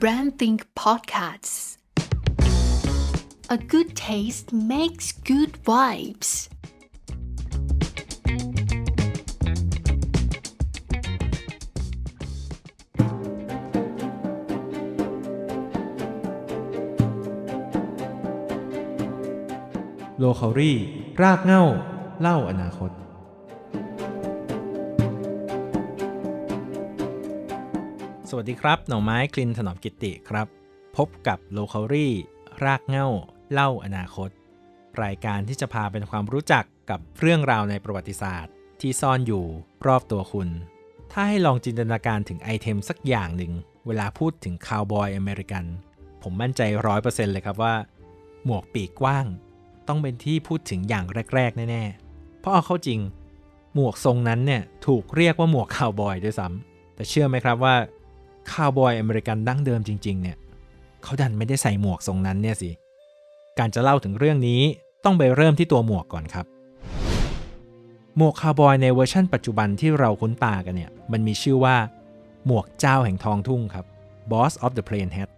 Brand Think Podcasts. A good taste makes good vibes. โลคอรี่ รากเหง้า เล่าอนาคต สวัสดีครับ หน่อไม้คลินถนอมกิติครับ พบกับโลคอรี่ รากเง้าเล่าอนาคต รายการที่จะพาเป็นความรู้จักกับเรื่องราวในประวัติศาสตร์ ที่ซ่อนอยู่รอบตัวคุณ ถ้าให้ลองจินตนาการถึงไอเทมสักอย่างหนึ่ง เวลาพูดถึงคาวบอยอเมริกัน ผมมั่นใจร้อยเปอร์เซ็นต์เลยครับว่า หมวกปีกกว้าง ต้องเป็นที่พูดถึงอย่างแรก ๆ แน่ ๆ เพราะเอาเข้าจริง หมวกทรงนั้นเนี่ยถูกเรียกว่าหมวกคาวบอยด้วยซ้ำแต่เชื่อไหมครับว่า คาวบอยอเมริกันดั้งเดิมจริงๆเนี่ยเขาดันไม่ได้ใส่หมวกทรงนั้นเนี่ยสิ การจะเล่าถึงเรื่องนี้ต้องไปเริ่มที่ตัวหมวกก่อนครับ หมวกคาวบอยในเวอร์ชั่นปัจจุบันที่เราคุ้นตากันเนี่ยมันมีชื่อว่า หมวกเจ้าแห่งทองทุ่งครับ Boss of the Plain Hat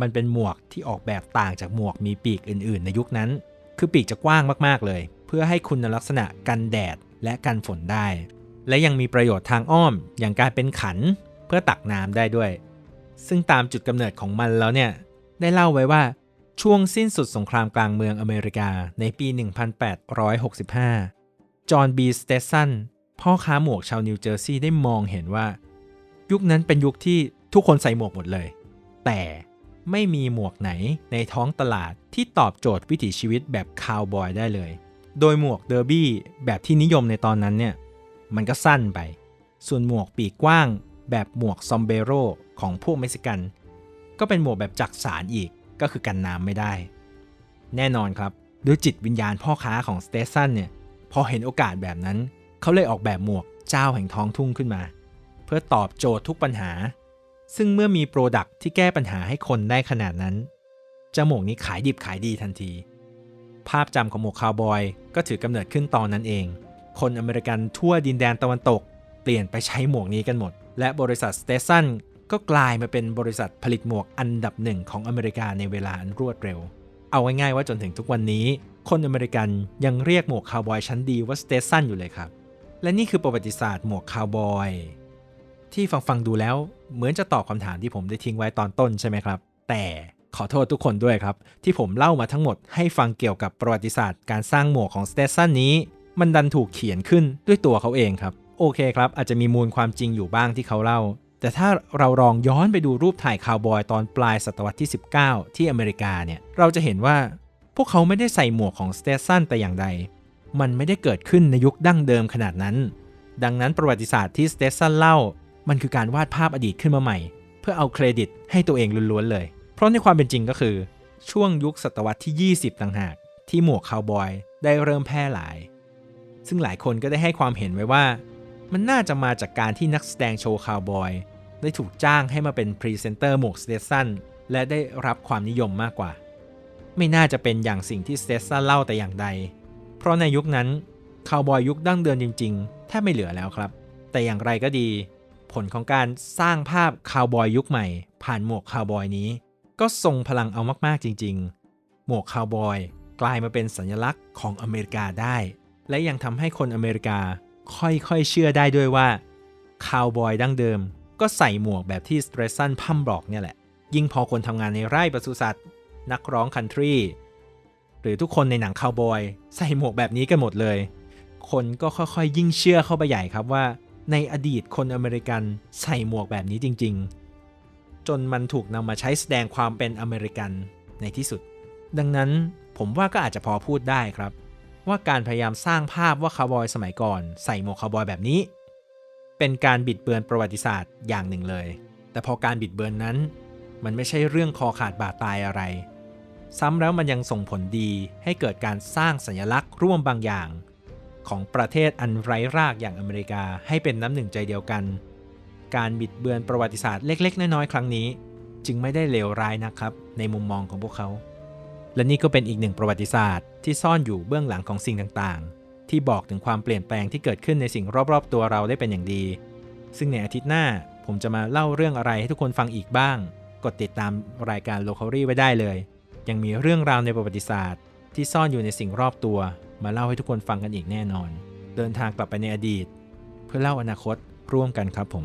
มันเป็นหมวกที่ออกแบบต่างจากหมวกมีปีกอื่นๆ ในยุคนั้น คือปีกจะกว้างมากๆเลย เพื่อให้คุณลักษณะกันแดดและกันฝนได้ และยังมีประโยชน์ทางอ้อม อย่างการเป็นขัน พื่อตักน้ำได้ด้วย ซึ่งตามจุดกำเนิดของมันแล้วเนี่ย ได้เล่าไว้ว่าช่วงสิ้นสุดสงครามกลางเมืองอเมริกาในปี 1865 จอห์นบีสเตสันพ่อค้าหมวกชาวนิวเจอร์ซีย์ได้มองเห็นว่า ยุคนั้นเป็นยุคที่ทุกคนใส่หมวกหมดเลย แต่ไม่มีหมวกไหนในท้องตลาดที่ตอบโจทย์วิถีชีวิตแบบคาวบอยได้เลย โดยหมวกเดอร์บี้แบบที่นิยมในตอนนั้นเนี่ย มันก็สั้นไป ส่วนหมวกปีกกว้าง แบบหมวกซอมเบโรของพวกเม็กซิกัน ก็เป็นหมวกแบบจักสารอีกก็คือกันน้ำไม่ได้ แน่นอนครับด้วยจิตวิญญาณพ่อค้าของสเตสันเนี่ยพอเห็นโอกาสแบบนั้น เขาเลยออกแบบหมวกเจ้าแห่งท้องทุ่งขึ้นมา เพื่อตอบโจทย์ทุกปัญหา ซึ่งเมื่อมีโปรดักที่แก้ปัญหาให้คนได้ขนาดนั้นจ้าหมวกนี้ขายดิบขายดีทันที ภาพจำของหมวกคาวบอยก็ถือกำเนิดขึ้นตอนนั้นเอง คนอเมริกันทั่วดินแดนตะวันตก เปลี่ยนไปใช้หมวกนี้กันหมด และบริษัทสเตสันก็กลายมาเป็นบริษัทผลิตหมวกอันดับหนึ่งของอเมริกาในเวลาอันรวดเร็ว เอาง่ายๆว่าจนถึงทุกวันนี้ คนอเมริกันยังเรียกหมวกคาวบอยชั้นดีว่าสเตสันอยู่เลยครับ และนี่คือประวัติศาสตร์หมวกคาวบอยที่ฟังฟังๆดูแล้วเหมือนจะตอบคำถามที่ผมได้ทิ้งไว้ตอนต้นใช่ไหมครับ แต่ขอโทษทุกคนด้วยครับ ที่ผมเล่ามาทั้งหมดให้ฟังเกี่ยวกับประวัติศาสตร์การสร้างหมวกของสเตสันนี้ มันดันถูกเขียนขึ้นด้วยตัวเขาเองครับ โอเคครับ อาจจะมีมูลความจริงอยู่บ้างที่เขาเล่า แต่ถ้าเราลองย้อนไปดูรูปถ่ายคาวบอยตอนปลายศตวรรษที่ 19 ที่อเมริกาเนี่ยเราจะเห็นว่าพวกเขาไม่ได้ใส่หมวกของสเตสันแต่อย่างใด มันไม่ได้เกิดขึ้นในยุคดั้งเดิมขนาดนั้น ดังนั้นประวัติศาสตร์ที่สเตสันเล่า มันคือการวาดภาพอดีตขึ้นมาใหม่ เพื่อเอาเครดิตให้ตัวเองล้วนๆเลย เพราะในความเป็นจริงก็คือ ช่วงยุคศตวรรษที่ 20 ต่างหาก ที่หมวกคาวบอยได้เริ่มแพร่หลาย ซึ่งหลายคนก็ได้ให้ความเห็นไว้ว่า มันน่าจะมาจากการที่นักแสดงโชว์คาวบอย ได้ถูกจ้างให้มาเป็นพรีเซนเตอร์หมวกสเตสันและได้รับความนิยมมากกว่า ไม่น่าจะเป็นอย่างสิ่งที่สเตสันเล่าแต่อย่างใด เพราะในยุคนั้นคาวบอยยุคดั้งเดิมจริงๆแทบไม่เหลือแล้วครับ แต่อย่างไรก็ดี ผลของการสร้างภาพคาวบอยยุคใหม่ ผ่านหมวกคาวบอยนี้ ก็ทรงพลังเอามากๆจริง ๆ หมวกคาวบอยกลายมาเป็นสัญลักษณ์ของอเมริกาได้ และยังทำให้คนอเมริกา ค่อยๆเชื่อได้ด้วยว่าคาวบอยดั้งเดิม ก็ใส่หมวกแบบที่สเตรสันพัมบอกเนี่ยแหละ ยิ่งพอคนทำงานในไร่ปศุสัตว์ นักร้องคันทรีหรือทุกคนในหนังคาวบอย ใส่หมวกแบบนี้กันหมดเลย คนก็ค่อยๆ ยิ่งเชื่อเข้าไปใหญ่ครับว่า ในอดีตคนอเมริกันใส่หมวกแบบนี้จริง ๆ จนมันถูกนำมาใช้แสดงความเป็นอเมริกันในที่สุด ดังนั้นผมว่าก็อาจจะพอพูดได้ครับ ว่าการพยายามสร้างภาพว่าคาวบอยสมัยก่อน ใส่หมวกคาวบอยแบบนี้ เป็นการบิดเบือนประวัติศาสตร์อย่างหนึ่งเลย แต่พอการบิดเบือนนั้น มันไม่ใช่เรื่องคอขาดบาดตายอะไร ซ้ำแล้วมันยังส่งผลดีให้เกิดการสร้างสัญลักษณ์ร่วมบางอย่าง ของประเทศอันไร้รากอย่างอเมริกาให้เป็นน้ำหนึ่งใจเดียวกัน การบิดเบือนประวัติศาสตร์เล็ก ๆ น้อยๆครั้งนี้ จึงไม่ได้เลวร้ายนะครับ ในมุมมองของพวกเขา และนี่ก็เป็นอีกหนึ่งประวัติศาสตร์ที่ซ่อนอยู่เบื้องหลังของสิ่งต่างๆ ที่บอกถึงความเปลี่ยนแปลงที่เกิดขึ้นในสิ่งรอบๆ ตัวเราได้เป็นอย่างดี ซึ่งในอาทิตย์หน้าผมจะมาเล่าเรื่องอะไรให้ทุกคนฟังอีกบ้าง กดติดตามรายการโลคอรี่ไว้ได้เลย ยังมีเรื่องราวในประวัติศาสตร์ ที่ซ่อนอยู่ในสิ่งรอบตัว มาเล่าให้ทุกคนฟังกันอีกแน่นอน เดินทางกลับไปในอดีต เพื่อเล่าอนาคตร่วมกันครับผม